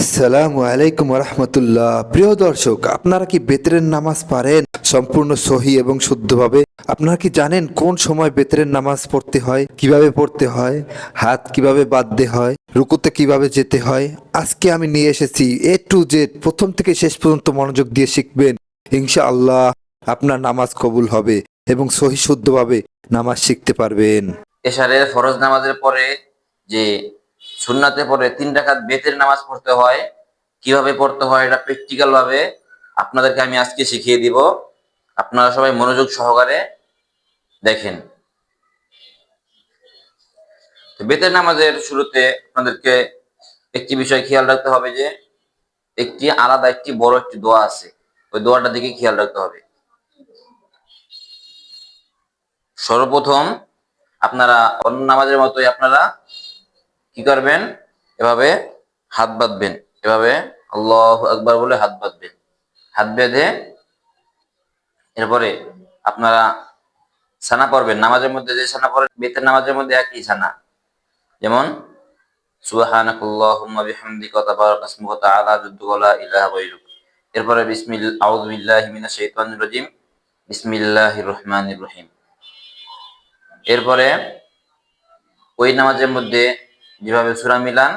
আসসালামু আলাইকুম রহমতুল্লাহ প্রিয় দর্শক, আপনারা কি বেতরের নামাজ পারেন? সম্পূর্ণ সহি এবং শুদ্ধভাবে। আপনারা কি জানেন কোন সময় বেতরের নামাজ পড়তে হয়? কীভাবে পড়তে হয়? হাত কীভাবে বাঁধতে হয়? রুকুতে কীভাবে যেতে হয়? আজকে আমি নিয়ে এসেছি এ টু জেড প্রথম থেকে শেষ পর্যন্ত মনোযোগ দিয়ে শিখবেন। ইনশাআল্লাহ আপনার নামাজ কবুল হবে এবং সহি শুদ্ধভাবে নামাজ শিখতে পারবেন। এশারের ফরজ নামাজের পরে যে সুন্নাতে পরে তিন রাকাত বেতের নামাজ পড়তে হয়। কীভাবে পড়তে হয় এটা প্র্যাকটিক্যাল ভাবে আপনাদেরকে আমি আজকে শিখিয়ে দিব। আপনারা সবাই মনোযোগ সহকারে দেখেন। বেতের নামাজের শুরুতে আপনাদেরকে একটি বিষয় খেয়াল রাখতে হবে যে, একটি আলাদা, একটি বড় একটি দোয়া আছে। ওই দোয়াটার দিকে খেয়াল রাখতে হবে। সর্বপ্রথম আপনারা অন্য নামাজের মতোই আপনারা কি করবেন? এভাবে হাত বাঁধবেন। এভাবে আল্লাহ আকবার বলে হাত বাঁধবেন। হাত বেঁধে এরপরে আপনারা সানা পড়বেন। নামাজের মধ্যে যে সানা পড়েন বেতের নামাজের মধ্যে একই সানা যেমন এরপরে বিসমিল আউযু বিল্লাহি মিনাশ শাইতানির রাজিম। বিসমিল্লাহির রহমানির রহিম। এরপরে ওই নামাজের মধ্যে যেভাবে সূরা মিলান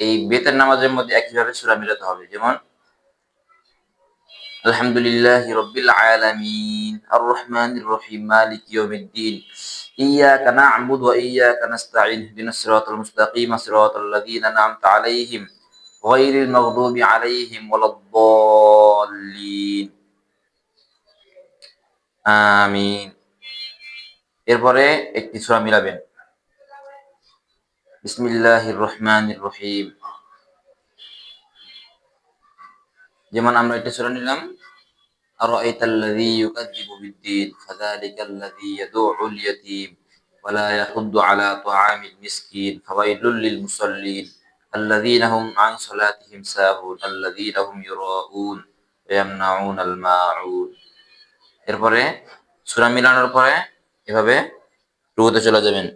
এই বেতের নামাজের মধ্যে একইভাবে সূরা মিলাতে হবে যেমন আলহামদুলিল্লাহি রাব্বিল আলামিন আর রহমানির রহিম মালিক ইয়াউমিদ্দিন ইyyaka na'budu wa iyyaka nasta'in ihdinas siratal mustaqim siratal ladzina an'amta 'alaihim ghairil maghdubi 'alaihim waladdallin আমিন এরপরে একটি সূরা মিলাবেন বিসমিল্লাহির রহমানির রহিম যেমন আমরা একটা সূরা নিলাম أرأيت الذي يكذب بالدين فذلك الذي يدعو اليتيم ولا يحض على طعام المسكين فويل للمصلين الذين هم عن صلاتهم ساهون الذين هم يراءون ويمنعون الماعون এরপরে সূরা মিলানোর পরে এভাবে রুকুতে চলে যাবেন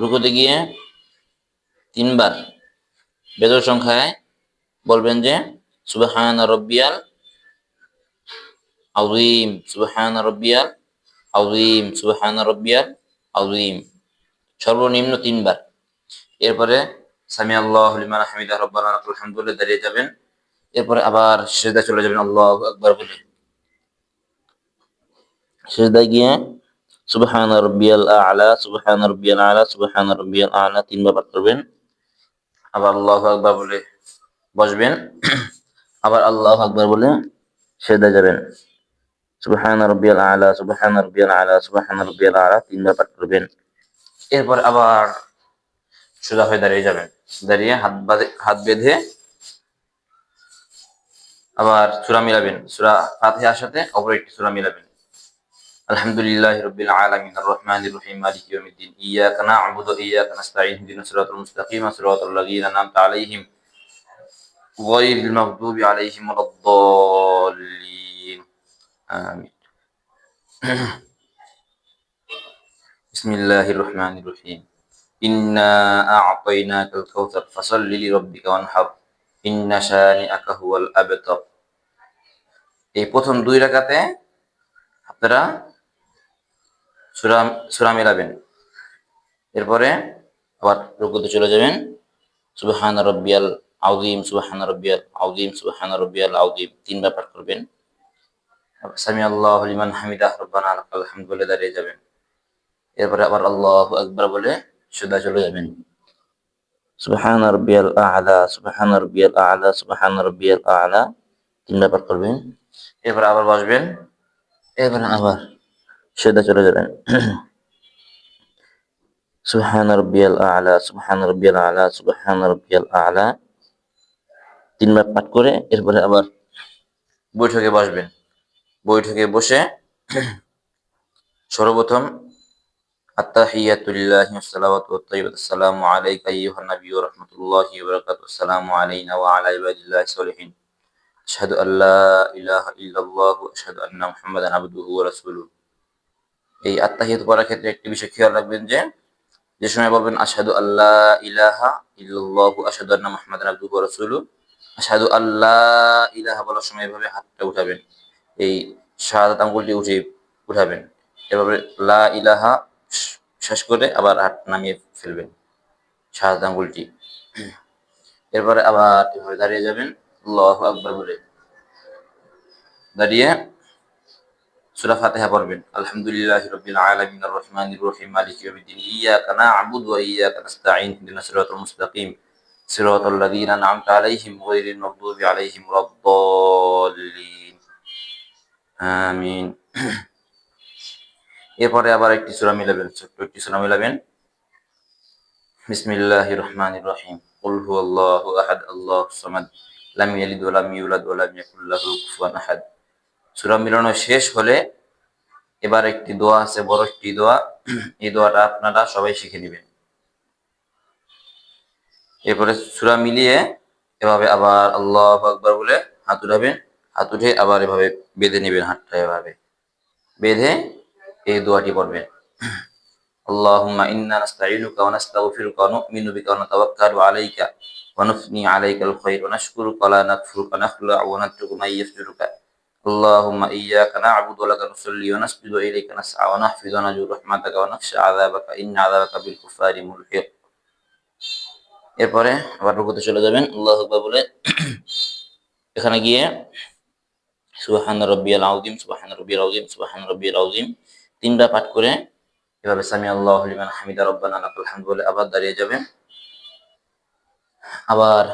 রুকুতে গিয়ে তিনবার বেদর সংখ্যায় বলবেন যে, সুবহান রব্বিয়াল আউজিম সুবহান রব্বিয়াল আউজিম সুবহান রব্বিয়াল আউজিম সর্বনিম্ন তিনবার। এরপরে সামি আল্লাহ লিমান হামিদা, রব্বানা বলে দাঁড়িয়ে যাবেন। এরপরে আবার সিজদা চলে যাবেন, আল্লাহু আকবার বলে। সিজদায় গিয়ে সুবহান রব্বিয়াল আ'লা, সুবহান রব্বিয়াল আ'লা, সুবহান রব্বিয়াল আ'লা, তিনবার পাঠ করবেন। আবার আল্লাহু আকবার বলে বসবেন। আবার আল্লাহু আকবার বলে সিজদায় যাবেন। সুবহান রব্বিয়াল আ'লা, সুবহান রব্বিয়াল আ'লা, সুবহান রব্বিয়াল আ'লা, তিনবার পাঠ করবেন। এরপর আবার সোজা হয়ে দাঁড়িয়ে যাবেন। দাঁড়িয়ে হাত বাঁধে, হাত বেঁধে আবার সূরা মিলাবেন। সূরা ফাতিহার সাথে অপর একটি সূরা মিলাবেন। আলহামদুলিল্লাহ রবিল আলমিন রহমান রহিম মালিক ইয়াউমিদ্দিন ইয়াকা না'বুদু ওয়া ইয়াকা নাস্তাঈন ইহদিনাস সিরাতাল মুস্তাকিম সিরাতাল লাযীনা আন'আমতা আলাইহিম গায়রিল মাগদুবি আলাইহিম ওয়ালাদ-দাল্লিন আমিন বিসমিল্লাহির রহমানির রহিম ইন্না আ'তাইনাকাল কাউসার ফাসাল্লি লিরাব্বিকা ওয়ানহার ইন্না শানিআকা হুয়াল আবতার এই প্রথম দুই রাকাতে আপনারা সুরা সুরা মেলাবেন। এরপরে আবার রুকুতে চলে যাবেন। সুবহান রব্বিয়াল আউজিম সুবহান রব্বিয়াল আউজিম সুবহান রব্বিয়াল আউজিম তিনবার পাঠ করবেন। সামি আল্লাহ লিমান হামিদাহ, রব্বানা লাকাল হামদ বলে দাঁড়িয়ে যাবেন। এরপরে আবার আল্লাহু আকবার বলে সুদা চলে যাবেন। সুবহান রব্বিয়াল আ'লা, সুবহান রব্বিয়াল আ'লা, সুবহান রব্বিয়াল আ'লা। তিনবার পাঠ করবেন। এরপর আবার বসবেন। এরপর আবার সেদা চলে যাবেন সুবহান রব্বিয়াল আ'লা, সুবহান রব্বিয়াল আ'লা, সুবহান রব্বিয়াল আ'লা। তিনবার পাঠ করে এরপরে আবার বৈঠকে বসবেন। বৈঠকে বসে সর্বপ্রথম আত্তাহিয়াতু লিল্লাহি ওয়াস সালাওয়াতু ওয়াত তাইয়্যিবাতু। আসসালামু আলাইকা আইয়ুহান নাবিয়্যু ওয়া রাহমাতুল্লাহি ওয়া বারাকাতুহু। আসসালামু আলাইনা ওয়া আলা ইবাদিল্লাহি সলিহিন। আশহাদু আল্লা ইলাহা ইল্লাল্লাহু ওয়া আশহাদু আন্না এই আত্মাহিয়াত পড়ার ক্ষেত্রে একটি বিষয় খেয়াল রাখবেন যে যে সময় বলবেন, আশহাদু আল্লাহ ইলাহা ইল্লাল্লাহু, আশহাদু আন্না ওয়া রাসূলুহু আশহাদু আল্লাহ ইলাহা বলার সময় এভাবে হাতটা উঠাবেন। এই শাহাদাত আঙ্গুলটি উঠে, উঠাবেন। এভাবে লা ইলাহা শেষ করে আবার হাত নামিয়ে ফেলবেন শাহাদাত আঙ্গুলটি। এরপরে আবার এভাবে দাঁড়িয়ে যাবেন। আল্লাহু আকবার বলে। দাঁড়িয়ে সূরা ফাতিহা পড়বেন আলহামদুলিল্লাহি রাব্বিল আলামিন আর রহমানির রহিম মালিকি ইয়াউমিদ্দিন ইয়াকা না'বুদু ওয়া ইয়াকা নাস্তাঈন ইহদিনাস সিরাতাল মুস্তাকিম সিরাতাল লাযীনা আন'আমতা আলাইহিম গায়রিল মাগদুবি আলাইহিম ওয়ালাদ-দাল্লিন আমিন এরপরে আবার একটি সূরা মিলাবেন ছোট্ট একটি সূরা মিলাবেন বিসমিল্লাহির রহমানির রহিম কুল হুয়াল্লাহু আহাদ আল্লাহুস সামাদ। লাম ইয়ালিদ ওয়া লাম ইউলাদ ওয়া লাম ইয়াকুল লাহু কুফুয়ান আহাদ। সূরা মিলানো শেষ হলে এবার একটি দোয়া আছে বড় একটি দোয়া এই দোয়াটা আপনারা সবাই শিখে নেবেন এরপরে সূরা মিলিয়ে এভাবে আবার আল্লাহু আকবার বলে হাত উঠাবেন হাত উঠে আবার এভাবে বেঁধে নেবেন হাতটা এভাবে বেঁধে এই দোয়াটি পড়বেন اللهم إنا نستعينك ونستغفرك ونؤمن بك ونتوكل عليك ونثني عليك الخير ونشكرك ولا نكفرك ونخلع ونترك من يفجرك اللهم إياك نعبد ولك نصلي ونسجد إليك نسعى ونحفظ ونرجو رحمتك ونخشى عذابك إن عذابك بالكفار ملحق এরপরে আবার রুকুতে চলে যাবেন আল্লাহ আকবার বলে এখানে গিয়ে সুবহান রব্বিয়াল আযীম সুবহান রব্বিয়াল আযীম সুবহান রব্বিয়াল আযীম তিনটা পাঠ করে এভাবে সামি আল্লাহ লিমান হামিদা রব্বানা লাকাল হামদ বলে আবার দাঁড়িয়ে যাবেন আবার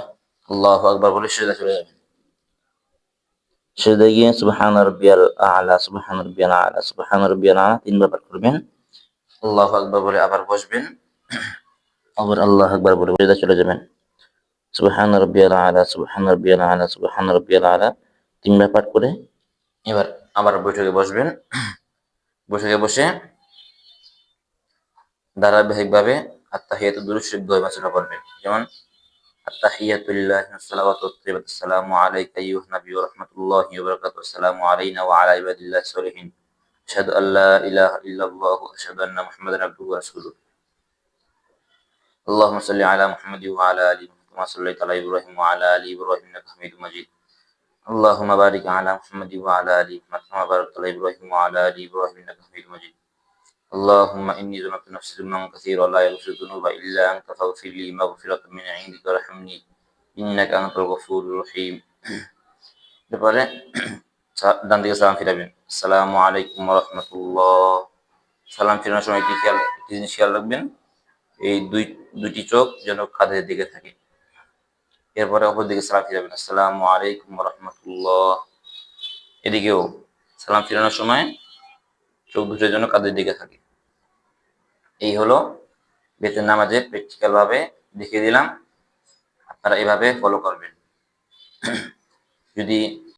আল্লাহু আকবার বলে সেজদা চলে যাবেন সেজদা সুবহান রব্বিয়াল আ'লা, সুবহান রব্বিয়াল আ'লা, সুবহান রব্বিয়াল আ'লা তিনবার পাঠ করবেন। আল্লাহু আকবার বলে আবার বসবেন। আবার আল্লাহ আকবার বলে সেজদা চলে যাবেন। সুবহান রব্বিয়াল আ'লা, সুবহান রব্বিয়াল আ'লা, সুবহান রব্বিয়াল আ'লা তিনবার পাঠ করে এবার আবার বৈঠকে বসবেন। বৈঠকে বসে ধারাবাহিকভাবে আত্তাহিয়াতু দুরূদ শরীফ বাচনা করবেন। যেমন التحيات لله والصلوات والطيبات السلام عليك أيها النبي ورحمة الله وبركاته. السلام علينا وعلى عباد الله الصالحين. أشهد أن لا إله إلا الله وأشهد أن محمدا عبده ورسوله. اللهم صل على محمد وعلى آل محمد كما صليت على إبراهيم وعلى آل إبراهيم إنك حميد مجيد. اللهم بارك على محمد وعلى آل محمد كما باركت على إبراهيم وعلى آل إبراهيم إنك حميد مجيد. اللهم إني ظلمت نفسي ظلما كثيرا لا يغفر الذنوب إلا أنت فاغفر لي مغفرة من عندك وارحمني إنك أنت الغفور الرحيم এরপরে সা- ডান দিকে সালাম ফিরাবেন আসসালামু আলাইকুম রহমতুল্লাহ সালাম ফিরানোর সময় একটি খেয়াল একটি জিনিস খেয়াল রাখবেন এই দুই দুইটি চোখ যেন কাঁধের দিকে থাকে এরপরে অপর দিকে সালাম ফিরাবেন আসসালামু আলাইকুম রহমতুল্লাহ এদিকেও সালাম ফিরানোর সময় চোখ দুটোর জন্য কাঁধের দিকে থাকে এই হলো বেতন নামাজে প্র্যাকটিক্যাল ভাবে দেখিয়ে দিলাম। আপনারা এভাবে ফলো করবেন। যদি